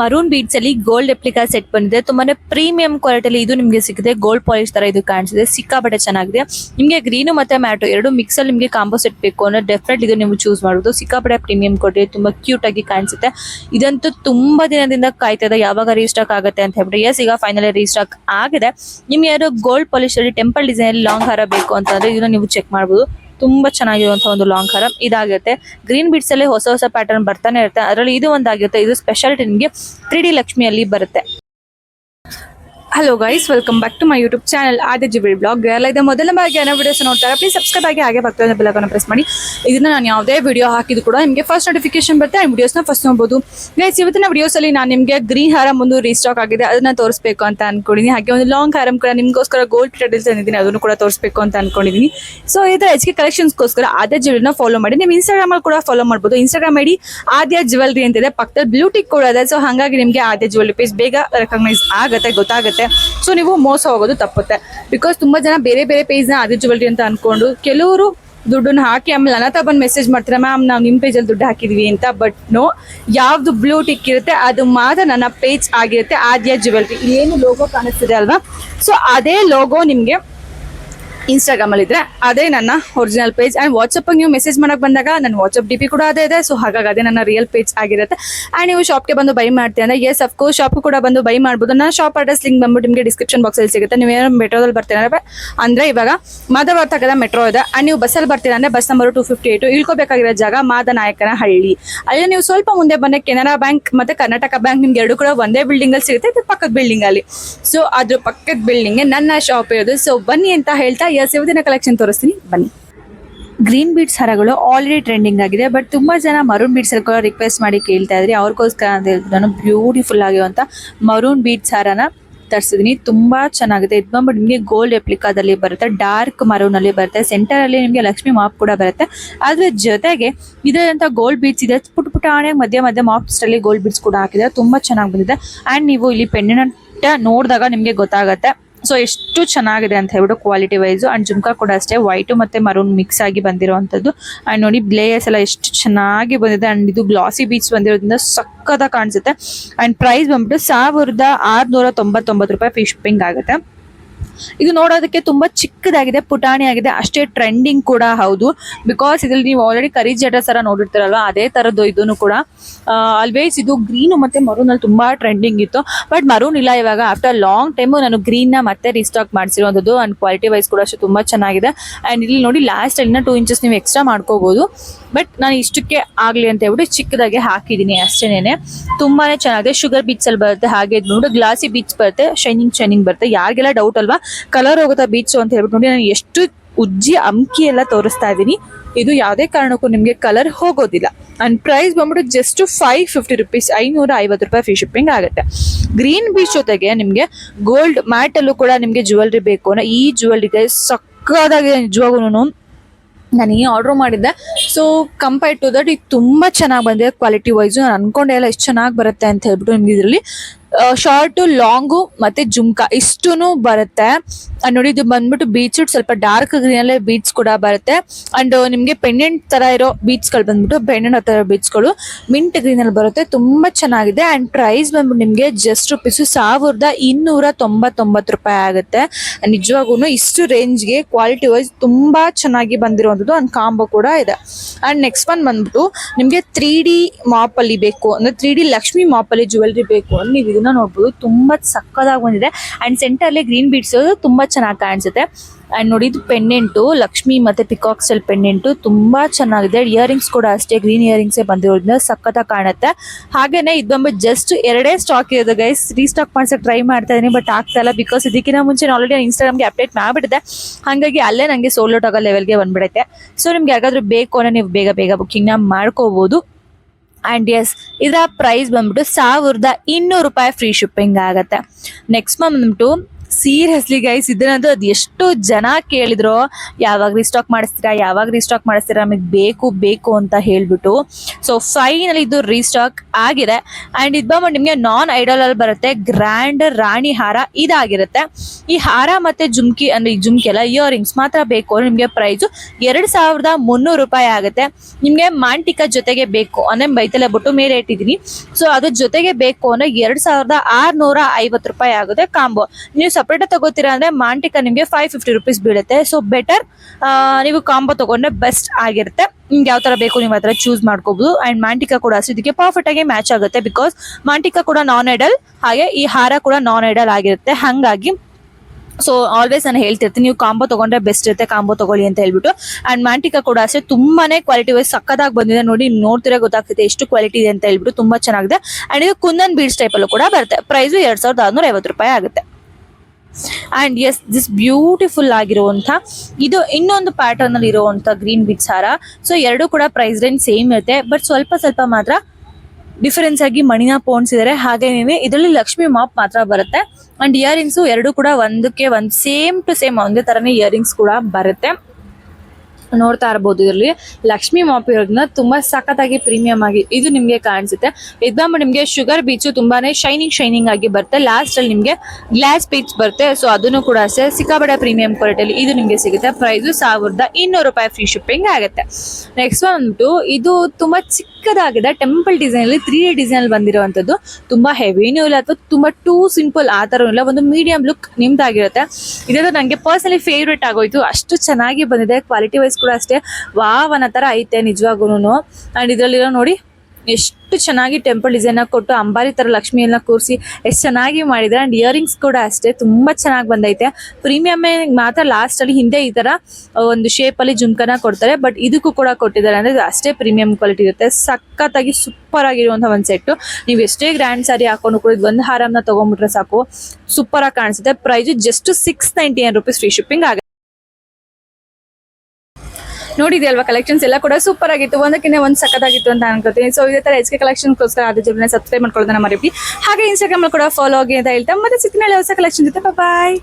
Maroon beads ಅಲ್ಲಿ gold replica set ಬಂದಿದೆ. ತುಂಬಾನೇ ಪ್ರೀಮಿಯಂ ಕ್ವಾಲಿಟಿಯಲ್ಲಿ ಇದು ನಿಮಗೆ ಸಿಗುತ್ತೆ ಗೋಲ್ಡ್ ಪಾಲಿಶ್ ತರ ಇದು ಕಾಣಿಸಿದೆ. ಸಿಕ್ಕಾಪಟ್ಟೆ ಚೆನ್ನಾಗಿದೆ. ನಿಮಗೆ ಗ್ರೀನು ಮತ್ತೆ ಮ್ಯಾಟು ಎರಡು ಮಿಕ್ಸ್ ಅಲ್ಲಿ ನಿಮಗೆ ಕಾಂಬೋ ಸೆಟ್ ಬೇಕು ಅಂದ್ರೆ ಡೆಫಿನೆಟ್ ಇದು ನೀವು ಚೂಸ್ ಮಾಡಬಹುದು ಸಿಕ್ಕಾಪಟ್ಟೆ ಪ್ರೀಮಿಯಂ ಕ್ವಾಲಿಟಿ ತುಂಬಾ ಕ್ಯೂಟ್ ಆಗಿ ಕಾಣಿಸುತ್ತೆ. ಇದಂತೂ ತುಂಬಾ ದಿನದಿಂದ ಕಾಯ್ತಾ ಇದೆ. ಯಾವಾಗ ರೀಸ್ಟಾಕ್ ಆಗುತ್ತೆ ಅಂತ ಹೇಳ್ಬಿಟ್ಟು ಎಸ್ ಈಗ ಫೈನಲಿ ರೀಸ್ಟಾಕ್ ಆಗಿದೆ. ನಿಮ್ಗೆ ಯಾರು ಗೋಲ್ಡ್ ಪಾಲಿಶ್ ಅಲ್ಲಿ ಟೆಂಪಲ್ ಡಿಸೈನ್ ಅಲ್ಲಿ ಲಾಂಗ್ ಹಾರ ಬೇಕು ಅಂತಂದ್ರೆ ಇದನ್ನ ನೀವು ಚೆಕ್ ಮಾಡಬಹುದು ತುಂಬಾ ಚೆನ್ನಾಗಿರುವಂತಹ ಒಂದು ಲಾಂಗ್ ಹಾರ ಇದಾಗುತ್ತೆ. ಗ್ರೀನ್ ಬೀಡ್ಸ್ ಅಲ್ಲಿ ಹೊಸ ಹೊಸ ಪ್ಯಾಟರ್ನ್ ಬರ್ತಾನೆ ಇರುತ್ತೆ. ಅದರಲ್ಲಿ ಇದು ಒಂದಾಗಿರುತ್ತೆ. ಇದು ಸ್ಪೆಷಾಲಿಟಿ ನಿಮಗೆ ತ್ರೀ ಡಿ ಲಕ್ಷ್ಮಿಯಲ್ಲಿ ಬರುತ್ತೆ. Hello guys welcome back to my YouTube channel Aadi G blog ಎಲ್ಲ ಇದೆ ಮೊದಲ ಬಾರಿಗೆ ಏನೋ ವಿಡಿಯೋಸ್ ನೋಡ್ತಾರೆ ಪ್ಲೀಸ್ ಸಬ್ಸ್ಕ್ರೈಬ್ ಆಗಿ ಹಾಗೆ ಪಕ್ಕದ ಬೆಲ್ಲವನ್ನು ಪ್ರೆಸ್ ಮಾಡಿ. ಇದನ್ನ ನಾನು ಯಾವುದೇ ವಿಡಿಯೋ ಹಾಕಿದ್ರು ಕೂಡ ನಿಮಗೆ ಫಸ್ಟ್ ನೋಟಿಫಿಕೇಶನ್ ಬರುತ್ತೆ. ಆ ವಿಡಿಯೋಸ್ನ ಫಸ್ಟ್ ನೋಡ್ಬೋದು. ಗೈಸ್ ಇವತ್ತಿನ ವಿಡಿಯೋಸಲ್ಲಿ ನಾನು ನಿಮಗೆ ಗ್ರೀನ್ ಹಾರಂ ಒಂದು ರೀಸ್ಟಾಕ್ ಆಗಿದೆ. ಅದನ್ನ ತೋರಿಸಬೇಕು ಅಂತ ಅನ್ಕೊಂಡಿದ್ದೀನಿ ಹಾಗೆ ಒಂದು ಲಾಂಗ್ ಹಾರಂ ಕೂಡ ನಿಮಗೋಸ್ಕರ ಗೋಲ್ಡ್ ಪ್ಲೇಟಲ್ಲಿ ತಂದಿದ್ದೀನಿ ಅದನ್ನು ಕೂಡ ತೋರಿಸ್ಬೇಕು ಅಂತ ಅನ್ಕೊಂಡಿದ್ದೀನಿ ಸೊ ಇದರ ಹೆಚ್ಚಿಗೆ ಕಲೆಕ್ಷನ್ಸ್ಗೋಸ್ಕರ ಆದ್ಯ ಜ್ಯುವೆಲ್ನ ಫಾಲೋ ಮಾಡಿ. ನೀವು ಇನ್ಸ್ಟಾಗ್ರಾಮ್ ಅಲ್ಲಿ ಕೂಡ ಫಾಲೋ ಮಾಡ್ಬೋದು. ಇನ್ಸ್ಟಾಗ್ರಾಮ್ ಐಡಿ ಆದ್ಯ ಜ್ಯುವೆಲ್ರಿ ಅಂತಿದೆ ಪಕ್ಕದಲ್ಲಿ ಬ್ಲೂ ಟಿಕ್ ಕೂಡ ಇದೆ. ಸೊ ಹಾಗಾಗಿ ನಿಮಗೆ ಆದ್ಯ ಜ್ಯುವೆಲ್ರಿ ಪೀಸ್ ಬೇಗ ರೆಕಗ್ನೈಸ್ ಆಗುತ್ತೆ, ಗೊತ್ತಾಗುತ್ತೆ. ಸೊ ನೀವು ಮೋಸ ಹೋಗೋದು ತಪ್ಪುತ್ತೆ. ಬಿಕಾಸ್ ತುಂಬಾ ಜನ ಬೇರೆ ಬೇರೆ ಪೇಜ್ನ ಆದ್ಯ ಜುವೆಲ್ರಿ ಅಂತ ಅನ್ಕೊಂಡು ಕೆಲವರು ದುಡ್ಡನ್ನ ಹಾಕಿ ಆಮೇಲೆ ಹತ್ರ ಬಂದು ಮೆಸೇಜ್ ಮಾಡ್ತಾರೆ ಮ್ಯಾಮ್ ನಾವು ನಿಮ್ಮ ಪೇಜಲ್ಲಿ ದುಡ್ಡು ಹಾಕಿದ್ವಿ ಅಂತ. ಬಟ್ ನೋ ಯಾವ್ದು ಬ್ಲೂ ಟಿಕ್ ಇರುತ್ತೆ, ಅದು ಮಾತ್ರ ನನ್ನ ಪೇಜ್ ಆಗಿರುತ್ತೆ ಆದ್ಯ ಜುವೆಲ್ರಿ ಏನು ಲೋಗೋ ಕಾಣಿಸ್ತಿದೆ ಅಲ್ವಾ? ಸೊ ಅದೇ ಲೋಗೋ ನಿಮಗೆ ಇನ್ಸ್ಟಾಗ್ರಾಮ್ ಅಲ್ಲಿ ಇದ್ರೆ ಅದೇ ನನ್ನ ಒರಿಜಿನಲ್ ಪೇಜ್ ಅಂಡ್ ವಾಟ್ಸ್ಆಪ್ ನೀವು ಮೆಸೇಜ್ ಮಾಡಕ್ ಬಂದಾಗ ನನ್ನ ವಾಟ್ಸಪ್ ಡಿ ಪಿ ಕೂಡ ಅದೇ ಇದೆ. ಸೊ ಹಾಗಾಗಿ ಅದೇ ನನ್ನ ರಿಯಲ್ ಪೇಜ್ ಆಗಿರುತ್ತೆ. ಅಂಡ್ ನೀವು ಶಾಪ್ಗೆ ಬಂದು ಬೈ ಮಾಡ್ತೀವಿ ಅಂದ್ರೆ ಎಸ್ ಅಫ್ಕೋರ್ಸ್ ಶಾಪ್ ಕೂಡ ಬಂದು ಬೈ ಮಾಡ್ಬೋದು. ನನ್ನ ಶಾಪ್ ಅಡ್ರೆಸ್ ಲಿಂಕ್ ಬಂದ್ಬಿಟ್ಟು ನಿಮಗೆ ಡಿಸ್ಕ್ರಿಪ್ಷನ್ ಬಾಕ್ಸ್ ಅಲ್ಲಿ ಸಿಗುತ್ತೆ. ನೀವು ಏನೋ ಮೆಟ್ರೋದಲ್ಲಿ ಬರ್ತೀರಾ ಅಂದ್ರೆ ಇವಾಗ ಮಾಧವರ್ತಕದ ಮೆಟ್ರೋ ಇದೆ. ಅಂಡ್ ನೀವು ಬಸ್ಸಲ್ಲಿ ಬರ್ತೀರಾ ಅಂದ್ರೆ ಬಸ್ ನಂಬರ್ ಟು ಫಿಫ್ಟಿ ಏಟು ಇಳ್ಕೋಬೇಕಾಗಿರೋ ಜಾಗ ಮಾದನಾಯಕನ ಹಳ್ಳಿ ಅಲ್ಲಿ ನೀವು ಸ್ವಲ್ಪ ಮುಂದೆ ಬಂದ ಕೆನರಾ ಬ್ಯಾಂಕ್ ಮತ್ತೆ ಕರ್ನಾಟಕ ಬ್ಯಾಂಕ್ ನಿಮ್ಗೆ ಎರಡು ಕೂಡ ಒಂದೇ ಬಿಲ್ಡಿಂಗ್ ಅಲ್ಲಿ ಸಿಗುತ್ತೆ. ಪಕ್ಕದ ಬಿಲ್ಡಿಂಗ್ ಅಲ್ಲಿ. ಸೊ ಅದ್ರ ಪಕ್ಕದ ಬಿಲ್ಡಿಂಗ್ ನನ್ನ ಶಾಪ್ ಇರೋದು. ಸೊ ಬನ್ನಿ ಅಂತ ಹೇಳ್ತಾ ಎಸ್ ಸೇವದಿನ ಕಲೆಕ್ಷನ್ ತೋರಿಸ್ತೀನಿ. ಬನ್ನಿ. ಗ್ರೀನ್ ಬೀಡ್ಸ್ ಹರಗಳು ಆಲ್ರೆಡಿ ಟ್ರೆಂಡಿಂಗ್ ಆಗಿದೆ ಬಟ್ ತುಂಬಾ ಜನ ಮರೂನ್ ಬೀಡ್ಸ್ ಕೂಡ ರಿಕ್ವೆಸ್ಟ್ ಮಾಡಿ ಕೇಳ್ತಾ ಇದ್ರಿ. ಅವ್ರಿಗೋಸ್ಕರ ಅಂತ ನಾನು ಬ್ಯೂಟಿಫುಲ್ ಆಗಿರುವಂತ ಮರೂನ್ ಬೀಡ್ಸ್ ಹಾರನ ತರಿಸಿದೀನಿ. ತುಂಬಾ ಚೆನ್ನಾಗಿದೆ. ಇದು ಬಂದ್ಬಿಟ್ಟು ನಿಮಗೆ ಗೋಲ್ಡ್ ಎಪ್ಲಿಕಾದಲ್ಲಿ ಬರುತ್ತೆ ಡಾರ್ಕ್ ಮರೂನ್ ಅಲ್ಲಿ ಬರುತ್ತೆ ಸೆಂಟರ್ ಅಲ್ಲಿ ನಿಮಗೆ ಲಕ್ಷ್ಮಿ ಮಾಪ್ ಕೂಡ ಬರುತ್ತೆ. ಅದ್ರ ಜೊತೆಗೆ ಇದರಂತ ಗೋಲ್ಡ್ ಬೀಡ್ಸ್ ಇದೆ. ಪುಟ್ ಪುಟಾಣೆ ಮಧ್ಯ ಮಧ್ಯ ಮಾಪ್ ಅಲ್ಲಿ ಗೋಲ್ಡ್ ಬೀಡ್ಸ್ ಕೂಡ ಹಾಕಿದ್ದಾರೆ. ತುಂಬಾ ಚೆನ್ನಾಗಿ ಬಂದಿದೆ. ಆ್ಯಂಡ್ ನೀವು ಇಲ್ಲಿ ಪೆಂಡೆಂಟ್ ನೋಡಿದಾಗ ನಿಮಗೆ ಗೊತ್ತಾಗತ್ತೆ. ಸೊ ಎಷ್ಟು ಚೆನ್ನಾಗಿದೆ ಅಂತ ಹೇಳ್ಬಿಟ್ಟು ಕ್ವಾಲಿಟಿ ವೈಸ್ ಅಂಡ್ ಜುಮ್ಕಾ ಕೂಡ ಅಷ್ಟೇ ವೈಟ್ ಮತ್ತೆ ಮರೂನ್ ಮಿಕ್ಸ್ ಆಗಿ ಬಂದಿರೋವಂಥದ್ದು. ಅಂಡ್ ನೋಡಿ ಬ್ಲೇಯರ್ಸ್ ಎಲ್ಲ ಎಷ್ಟು ಚೆನ್ನಾಗಿ ಬಂದಿದೆ. ಅಂಡ್ ಇದು ಗ್ಲಾಸಿ ಬೀಚ್ ಬಂದಿರೋದ್ರಿಂದ ಸಕ್ಕದ ಕಾಣಿಸುತ್ತೆ. ಅಂಡ್ ಪ್ರೈಸ್ ಬಂದ್ಬಿಟ್ಟು ಸಾವಿರದ ಆರ್ನೂರ ತೊಂಬತ್ತೊಂಬತ್ತು ರೂಪಾಯಿ ಫಿಶ್ ಪಿಂಗ್ ಆಗುತ್ತೆ. ಇದು ನೋಡೋದಕ್ಕೆ ತುಂಬಾ ಚಿಕ್ಕದಾಗಿದೆ, ಪುಟಾಣಿ ಆಗಿದೆ, ಅಷ್ಟೇ ಟ್ರೆಂಡಿಂಗ್ ಕೂಡ ಹೌದು. ಬಿಕಾಸ್ ಇದ್ರಲ್ಲಿ ನೀವು ಆಲ್ರೆಡಿ ಕರಿ ಜಟಸ್ ತರ ನೋಡಿರ್ತೀರಲ್ವಾ, ಅದೇ ತರದ್ದು ಇದನ್ನು ಕೂಡ. ಆಲ್ವೇಸ್ ಇದು ಗ್ರೀನ್ ಮತ್ತೆ ಮರೂನ್ ಅಲ್ಲಿ ತುಂಬಾ ಟ್ರೆಂಡಿಂಗ್ ಇತ್ತು. ಬಟ್ ಮರೂನ್ ಇಲ್ಲ ಇವಾಗ. ಆಫ್ಟರ್ ಲಾಂಗ್ ಟೈಮ್ ನಾನು ಗ್ರೀನ್ನ ಮತ್ತೆ ರೀಸ್ಟಾಕ್ ಮಾಡಿಸಿರುವಂತದ್ದು ಅಂಡ್ ಕ್ವಾಲಿಟಿ ವೈಸ್ ಕೂಡ ಅಷ್ಟು ತುಂಬಾ ಚೆನ್ನಾಗಿದೆ. ಅಂಡ್ ಇಲ್ಲಿ ನೋಡಿ ಲಾಸ್ಟ್ ಅಲ್ಲಿನ ಟೂ ಇಂಚಸ್ ನೀವು ಎಕ್ಸ್ಟ್ರಾ ಮಾಡ್ಕೋಬಹುದು ಬಟ್ ನಾನು ಇಷ್ಟಕ್ಕೆ ಆಗ್ಲಿ ಅಂತ ಹೇಳ್ಬಿಟ್ಟು ಚಿಕ್ಕದಾಗಿ ಹಾಕಿದೀನಿ ಅಷ್ಟೇನೆ ತುಂಬಾನೇ ಚೆನ್ನಾಗಿದೆ. ಶುಗರ್ ಬೀಚ್ ಅಲ್ಲಿ ಬರುತ್ತೆ, ಹಾಗೆ ನೋಡಿ ಗ್ಲಾಸಿ ಬೀಚ್ ಬರುತ್ತೆ ಶೈನಿಂಗ್ ಶೈನಿಂಗ್ ಬರುತ್ತೆ. ಯಾರಿಗೆಲ್ಲ ಡೌಟ್ ಅಲ್ವಾ ಕಲರ್ ಹೋಗುತ್ತಾ ಬೀಚ್ ಅಂತ ಹೇಳ್ಬಿಟ್ಟು ನೋಡಿ, ನಾನು ಎಷ್ಟು ಉಜ್ಜಿ ಅಮ್ಕಿ ಎಲ್ಲ ತೋರಿಸ್ತಾ ಇದ್ದೀನಿ. ಇದು ಯಾವುದೇ ಕಾರಣಕ್ಕೂ ನಿಮಗೆ ಕಲರ್ ಹೋಗೋದಿಲ್ಲ. ಅಂಡ್ ಪ್ರೈಸ್ ಬಂದ್ಬಿಟ್ಟು ಜಸ್ಟ್ ಫೈವ್ ಫಿಫ್ಟಿ ರುಪೀಸ್ ಐನೂರ ಐವತ್ತು ರೂಪಾಯಿ ಫ್ರೀ ಶಿಪ್ಪಿಂಗ್ ಆಗುತ್ತೆ. ಗ್ರೀನ್ ಬೀಚ್ ಜೊತೆಗೆ ನಿಮಗೆ ಗೋಲ್ಡ್ ಮ್ಯಾಟಲ್ಲೂ ಕೂಡ ನಿಮಗೆ ಜುವೆಲ್ರಿ ಬೇಕು ಅನ್ನೋ ಈ ಜುವೆಲ್ರಿಗೆ ಸಕ್ಕದಾಗಿ ನಿಜವಾಗೂ ನಾನು ಈ ಆರ್ಡ್ರ್ ಮಾಡಿದ್ದೆ. ಸೊ ಕಂಪೇರ್ ಟು ದಟ್ ಇದು ತುಂಬಾ ಚೆನ್ನಾಗಿ ಬಂದಿದೆ. ಕ್ವಾಲಿಟಿ ವೈಸು ನಾನು ಅನ್ಕೊಂಡೆ ಎಲ್ಲ ಎಷ್ಟು ಚೆನ್ನಾಗಿ ಬರುತ್ತೆ ಅಂತ ಹೇಳ್ಬಿಟ್ಟು ನಿಮ್ಗೆ ಇದರಲ್ಲಿ ಶಾರ್ಟು ಲಾಂಗು ಮತ್ತೆ ಜುಮ್ಕಾ ಇಷ್ಟೂ ಬರುತ್ತೆ. ನೋಡಿ ಇದು ಬಂದ್ಬಿಟ್ಟು ಬೀಚ್ ಸ್ವಲ್ಪ ಡಾರ್ಕ್ ಗ್ರೀನ್ ಅಲ್ಲೇ ಬೀಚ್ ಕೂಡ ಬರುತ್ತೆ. ಅಂಡ್ ನಿಮಗೆ ಪೆಂಡೆಂಟ್ ತರ ಇರೋ ಬೀಚ್ಗಳು ಬಂದ್ಬಿಟ್ಟು ಪೆಂಡೆಂಟ್ ತರ ಬೀಚ್ಗಳು ಮಿಂಟ್ ಗ್ರೀನ್ ಅಲ್ಲಿ ಬರುತ್ತೆ. ತುಂಬಾ ಚೆನ್ನಾಗಿದೆ. ಅಂಡ್ ಪ್ರೈಸ್ ಬಂದ್ಬಿಟ್ಟು ನಿಮಗೆ ಜಸ್ಟ್ ರುಪೀಸ್ ಸಾವಿರದ ಇನ್ನೂರ ತೊಂಬತ್ತೊಂಬತ್ತು ರೂಪಾಯಿ ಆಗುತ್ತೆ. ನಿಜವಾಗೂ ಇಷ್ಟು ರೇಂಜ್ಗೆ ಕ್ವಾಲಿಟಿ ವೈಸ್ ತುಂಬಾ ಚೆನ್ನಾಗಿ ಬಂದಿರುವಂಥದ್ದು ಅಂಡ್ ಕಾಂಬೋ ಕೂಡ ಇದೆ. ಅಂಡ್ ನೆಕ್ಸ್ಟ್ ಒನ್ ಬಂದ್ಬಿಟ್ಟು ನಿಮಗೆ ತ್ರೀ ಡಿ ಮಾಪ್ ಅಲ್ಲಿ ಬೇಕು. ಅಂದ್ರೆ ತ್ರೀ ಡಿ ಲಕ್ಷ್ಮಿ ಮಾಪ್ ಅಲ್ಲಿ ಜುವೆಲ್ರಿ ಬೇಕು. ಅಂದ್ರೆ ನೀವು ಇದನ್ನ ನೋಡ್ಬೋದು. ತುಂಬಾ ಸಕ್ಕದಾಗಿ ಬಂದಿದೆ. ಅಂಡ್ ಸೆಂಟರ್ ಅಲ್ಲಿ ಗ್ರೀನ್ ಬೀಡ್ಸ್ ತುಂಬಾ ಚೆನ್ನಾಗಿ ಕಾಣಿಸುತ್ತೆ. ಅಂಡ್ ನೋಡಿ, ಇದು ಪೆಂಡೆಂಟು. ಲಕ್ಷ್ಮಿ ಮತ್ತೆ ಪಿಕಾಕ್ ಸ್ಟೈಲ್ ಪೆಂಡೆಂಟು. ತುಂಬಾ ಚೆನ್ನಾಗಿದೆ. ಇಯರಿಂಗ್ಸ್ ಕೂಡ ಅಷ್ಟೇ. ಗ್ರೀನ್ ಇಯರಿಂಗ್ಸೇ ಬಂದಿರೋದ್ರಿಂದ ಸಖತ್ತಾಗಿ ಕಾಣುತ್ತೆ. ಹಾಗೇನೆ ಇದೊಂದು ಜಸ್ಟ್ ಎರಡೇ ಸ್ಟಾಕ್ ಇರೋದು ಗೈಸ್ ರೀಸ್ಟಾಕ್ ಮಾಡ್ಸಕ್ ಟ್ರೈ ಮಾಡ್ತಾ ಇದೀನಿ ಬಟ್ ಆಗ್ತಾ ಇಲ್ಲ ಬಿಕಾಸ್ ಇದಕ್ಕಿಂತ ಮುಂಚೆ ಆಲ್ರೆಡಿ ಇನ್ಸ್ಟಾಗ್ರಾಮ್ಗೆ ಅಪ್ಡೇಟ್ ಮಾಡಿಬಿಟ್ಟಿದೆ ಹಾಗಾಗಿ ಅಲ್ಲೇ ನನಗೆ ಸೋಲೋ ಆಗೋ ಲೆವೆಲ್ಗೆ ಬಂದ್ಬಿಡುತ್ತೆ ಸೊ ನಿಮ್ಗೆ ಯಾವ್ದಾದ್ರು ಬೇಕು ಅಂದ್ರೆ ನೀವು ಬೇಗ ಬೇಗ ಬುಕ್ಕಿಂಗ್ನ ಮಾಡ್ಕೋಬಹುದು ಆ್ಯಂಡ್ ಎಸ್ ಇದರ ಪ್ರೈಸ್ ಬಂದ್ಬಿಟ್ಟು ಸಾವಿರದ ಇನ್ನೂರು ರೂಪಾಯಿ ಫ್ರೀ ಶಿಪ್ಪಿಂಗ್ ಆಗುತ್ತೆ. ನೆಕ್ಸ್ಟ್ ಬಂದ್ಬಿಟ್ಟು ಸೀರಿಯಸ್ಲಿ ಗೈಸ್ ಇದನ್ನಂತೂ ಅದು ಎಷ್ಟು ಜನ ಕೇಳಿದ್ರು, ಯಾವಾಗ ರೀಸ್ಟಾಕ್ ಮಾಡಿಸ್ತೀರಾ, ಯಾವಾಗ ರೀಸ್ಟಾಕ್ ಮಾಡಿಸ್ತೀರಾ, ನಮಗೆ ಬೇಕು ಬೇಕು ಅಂತ ಹೇಳ್ಬಿಟ್ಟು. ಸೊ ಫೈನಲ್ ಇದು ರೀಸ್ಟಾಕ್ ಆಗಿದೆ. ಆ್ಯಂಡ್ ಇದು ಬಂದ್ಬಿಟ್ಟು ನಿಮಗೆ ನಾನ್ ಐಡಲ್ ಅಲ್ಲಿ ಬರುತ್ತೆ ಗ್ರ್ಯಾಂಡ್ ರಾಣಿ ಹಾರ ಇದಾಗಿರುತ್ತೆ. ಈ ಹಾರ ಮತ್ತೆ ಜುಮ್ಕಿ, ಅಂದ್ರೆ ಈ ಜುಮ್ಕಿ ಎಲ್ಲ ರಿಂಗ್ಸ್ ಮಾತ್ರ ಬೇಕು ಅಂದ್ರೆ ನಿಮಗೆ ಪ್ರೈಸು ಎರಡು ಸಾವಿರದ ಮುನ್ನೂರು ರೂಪಾಯಿ ಆಗುತ್ತೆ. ನಿಮಗೆ ಮಾಂಟಿಕ ಜೊತೆಗೆ ಬೇಕು, ಅಂದ್ರೆ ಬೈತಲೆ ಬಿಟ್ಟು ಮೇಲೆ ಇಟ್ಟಿದ್ದೀನಿ ಸೊ ಅದ್ರ ಜೊತೆಗೆ ಬೇಕು ಅಂದ್ರೆ ಎರಡು ಸಾವಿರದ ಆರ್ನೂರ ಐವತ್ತು ರೂಪಾಯಿ ಆಗುತ್ತೆ ಕಾಂಬೋ. ನೀವು ಸಪ್ರೇಟ್ ತಗೋತೀರಾ ಅಂದ್ರೆ ಮಾಂಟಿಕಾ ನಿಮಗೆ ಫೈವ್ ಫಿಫ್ಟಿ ರುಪೀಸ್ ಬೀಳುತ್ತೆ. ಸೊ ಬೆಟರ್ ನೀವು ಕಾಂಬೋ ತಗೊಂಡ್ರೆ ಬೆಸ್ಟ್ ಆಗಿರುತ್ತೆ. ನಿಮ್ಗೆ ಯಾವ ತರ ಬೇಕು ನೀವು ಥರ ಚೂಸ್ ಮಾಡ್ಕೋಬಹುದು ಅಂಡ್ ಮಾಂಟಿಕಾ ಕೂಡ ಇದಕ್ಕೆ ಪರ್ಫೆಕ್ಟ್ ಆಗಿ ಮ್ಯಾಚ್ ಆಗುತ್ತೆ ಬಿಕಾಸ್ ಮಾಂಟಿಕಾ ಕೂಡ ನಾನ್ ಐಡಲ್ ಹಾಗೆ ಈ ಹಾರ ಕೂಡ ನಾನ್ ಐಡಲ್ ಆಗಿರುತ್ತೆ. ಹಾಗಾಗಿ ಸೊ ಆಲ್ವೇಸ್ ನಾನು ಹೇಳ್ತಿರ್ತೀನಿ, ನೀವು ಕಾಂಬೋ ತಗೊಂಡ್ರೆ ಬೆಸ್ಟ್ ಇರುತ್ತೆ ಕಾಂಬೋ ತಗೊಳ್ಳಿ ಅಂತ ಹೇಳ್ಬಿಟ್ಟು. ಅಂಡ್ ಮ್ಯಾಂಟಿಕಾ ಕೂಡ ಅಷ್ಟೇ ತುಂಬಾನೇ ಕ್ವಾಲಿಟಿ ವೈಸ್ ಸಕ್ಕದಾಗಿ ಬಂದಿದೆ. ನೋಡಿ ನೋಡ್ತಿರೋ ಗೊತ್ತಾಗ್ತಿದೆ ಎಷ್ಟು ಕ್ವಾಲಿಟಿ ಇದೆ ಅಂತ ಹೇಳ್ಬಿಟ್ಟು ತುಂಬಾ ಚೆನ್ನಾಗಿದೆ. ಅಂಡ್ ಇದು ಕುಂದನ್ ಬೀಡ್ಸ್ ಟೈಪಲ್ಲೂ ಕೂಡ ಬರುತ್ತೆ. ಪ್ರೈಸು ಎರಡ್ ಸಾವಿರದ ಐವತ್ತು ರೂಪಾಯಿ ಆಗುತ್ತೆ. ಅಂಡ್ ಎಸ್ ದಿಸ್ ಬ್ಯೂಟಿಫುಲ್ ಆಗಿರುವಂತ ಇದು ಇನ್ನೊಂದು ಪ್ಯಾಟರ್ನ್ ಅಲ್ಲಿ ಇರುವಂತ ಗ್ರೀನ್ ಬಿಟ್ ಹಾರ ಸೊ ಎರಡು ಕೂಡ ಪ್ರೈಸ್ ರೇಂಜ್ ಸೇಮ್ ಇರುತ್ತೆ. ಬಟ್ ಸ್ವಲ್ಪ ಸ್ವಲ್ಪ ಮಾತ್ರ ಡಿಫರೆನ್ಸ್ ಆಗಿ ಮಣಿನ ಪೋನ್ಸ್ ಇದಾರೆ. ಹಾಗೇನೇ ಇದರಲ್ಲಿ ಲಕ್ಷ್ಮಿ ಮಾಪ್ ಮಾತ್ರ ಬರುತ್ತೆ. ಅಂಡ್ ಇಯರಿಂಗ್ಸ್ ಎರಡು ಕೂಡ ಒಂದಕ್ಕೆ ಒಂದ್ ಸೇಮ್ ಟು ಸೇಮ್ ಒಂದೇ ತರನೇ ಇಯರಿಂಗ್ಸ್ ಕೂಡ ಬರುತ್ತೆ. ನೋಡ್ತಾ ಇರ್ಬೋದು ಇದರಲ್ಲಿ. ಲಕ್ಷ್ಮಿ ಮಾಪ್ ಇರೋದನ್ನ ತುಂಬಾ ಸಖತ್ತಾಗಿ ಪ್ರೀಮಿಯಂ ಆಗಿ ಇದು ನಿಮಗೆ ಕಾಣಿಸುತ್ತೆ. ಇದಾಮ ನಿಮಗೆ ಶುಗರ್ ಬೀಚು ತುಂಬಾನೇ ಶೈನಿಂಗ್ ಶೈನಿಂಗ್ ಆಗಿ ಬರುತ್ತೆ. ಲಾಸ್ಟ್ ಅಲ್ಲಿ ನಿಮಗೆ ಗ್ಲಾಸ್ ಬೀಚ್ ಬರುತ್ತೆ. ಸೊ ಅದನ್ನು ಕೂಡ ಅಷ್ಟೇ ಸಿಕ್ಕಾಬಡೆ ಪ್ರೀಮಿಯಂ ಕ್ವಾಲಿಟಿಯಲ್ಲಿ ಇದು ನಿಮಗೆ ಸಿಗುತ್ತೆ. ಪ್ರೈಸು ಸಾವಿರದ ಇನ್ನೂರು ರೂಪಾಯಿ ಫ್ರೀ ಶಿಪ್ಪಿಂಗ್ ಆಗುತ್ತೆ. ನೆಕ್ಸ್ಟ್ ಬಂದ್ಬಿಟ್ಟು ಇದು ತುಂಬಾ ಚಿಕ್ಕದಾಗಿದೆ. ಟೆಂಪಲ್ ಡಿಸೈನ್ ಅಲ್ಲಿ ತ್ರೀ ಡಿ ಡಿಸೈನ್ ಅಲ್ಲಿ ಬಂದಿರುವಂತದ್ದು ತುಂಬಾ ಹೆವಿನೂ ಇಲ್ಲ ಅಥವಾ ತುಂಬಾ ಟೂ ಸಿಂಪಲ್ ಆ ತರ ಇಲ್ಲ. ಒಂದು ಮೀಡಿಯಂ ಲುಕ್ ನಿಮ್ದಾಗಿರುತ್ತೆ. ಇದೆಲ್ಲ ನನಗೆ ಪರ್ಸನಲಿ ಫೇವ್ರೇಟ್ ಆಗೋಯ್ತು. ಅಷ್ಟು ಚೆನ್ನಾಗಿ ಬಂದಿದೆ. ಕ್ವಾಲಿಟಿ ವೈಸ್ ಕೂಡ ಅಷ್ಟೇ. ವಾವ್ ಅನ್ನೋ ತರ ಐತೆ ನಿಜವಾಗೂನು ಅಂಡ್ ಇದರಲ್ಲಿರೋ ನೋಡಿ ಎಷ್ಟು ಚೆನ್ನಾಗಿ ಟೆಂಪಲ್ ಡಿಸೈನ್ ಕೊಟ್ಟು ಅಂಬಾರಿ ತರ ಲಕ್ಷ್ಮಿಯನ್ನ ಕೂರಿಸಿ ಎಷ್ಟು ಚೆನ್ನಾಗಿ ಮಾಡಿದ್ದಾರೆ ಅಂಡ್ ಇಯರಿಂಗ್ಸ್ ಕೂಡ ಅಷ್ಟೇ, ತುಂಬಾ ಚೆನ್ನಾಗಿ ಬಂದೈತೆ. ಪ್ರೀಮಿಯಂ ಮಾತ್ರ ಲಾಸ್ಟ್ ಅಲ್ಲಿ ಹಿಂದೆ ಈ ತರ ಒಂದು ಶೇಪ್ ಅಲ್ಲಿ ಜುಮ್ಕನ ಕೊಡ್ತಾರೆ ಬಟ್ ಇದಕ್ಕೂ ಕೂಡ ಕೊಟ್ಟಿದ್ದಾರೆ. ಅಂದ್ರೆ ಅಷ್ಟೇ ಪ್ರೀಮಿಯಂ ಕ್ವಾಲಿಟಿ ಇರುತ್ತೆ. ಸಖತ್ತಾಗಿ ಸೂಪರ್ ಆಗಿರುವಂತಹ ಒಂದು ಸೆಟ್ ನೀವು ಎಷ್ಟೇ ಗ್ರ್ಯಾಂಡ್ ಸಾರಿ ಹಾಕೊಂಡು ಕೂಡ ಒಂದು ಹಾರಮ್ನ ತಗೊಂಡ್ಬಿಟ್ರೆ ಸಾಕು. ಸೂಪರ್ ಆಗಿ ಕಾಣಿಸುತ್ತೆ. Price just six ninety nine rupees free shipping ಆಗುತ್ತೆ ನೋಡಿದೆ ಅಲ್ವಾ ಕಲೆಕ್ಷನ್ಸ್ ಎಲ್ಲ ಕೂಡ ಸೂಪರ್ ಆಗಿತ್ತು. ಒಂದಕ್ಕಿಂತ ಒಂದು ಸಕ್ಕತ್ತಾಗಿತ್ತು ಅಂತ ಅನ್ಕೋತೀನಿ. ಸೊ ಇದೇ ತರ ಎಚ್ ಕೆ ಕಲೆಕ್ಷನ್ಗೋಸ್ಕರ ಅದ್ರ ಜೊತೆ ಸಬ್ಸ್ಕ್ರೈಬ್ ಮಾಡ್ಕೊಳ್ಳೋದನ್ನ ಮರಿಬಿ ಹಾಗೆ ಇನ್ಸ್ಟಾಗ್ರಾಮ್ ಕೂಡ ಫಾಲೋ ಆಗಿ ಅಂತ ಹೇಳ್ತಾ, ಮತ್ತೆ ಸಿಕ್ಕಿನಲ್ಲಿ ಹೊಸ ಕಲೆಕ್ಷನ್ ಜೊತೆ. ಬಾಯ್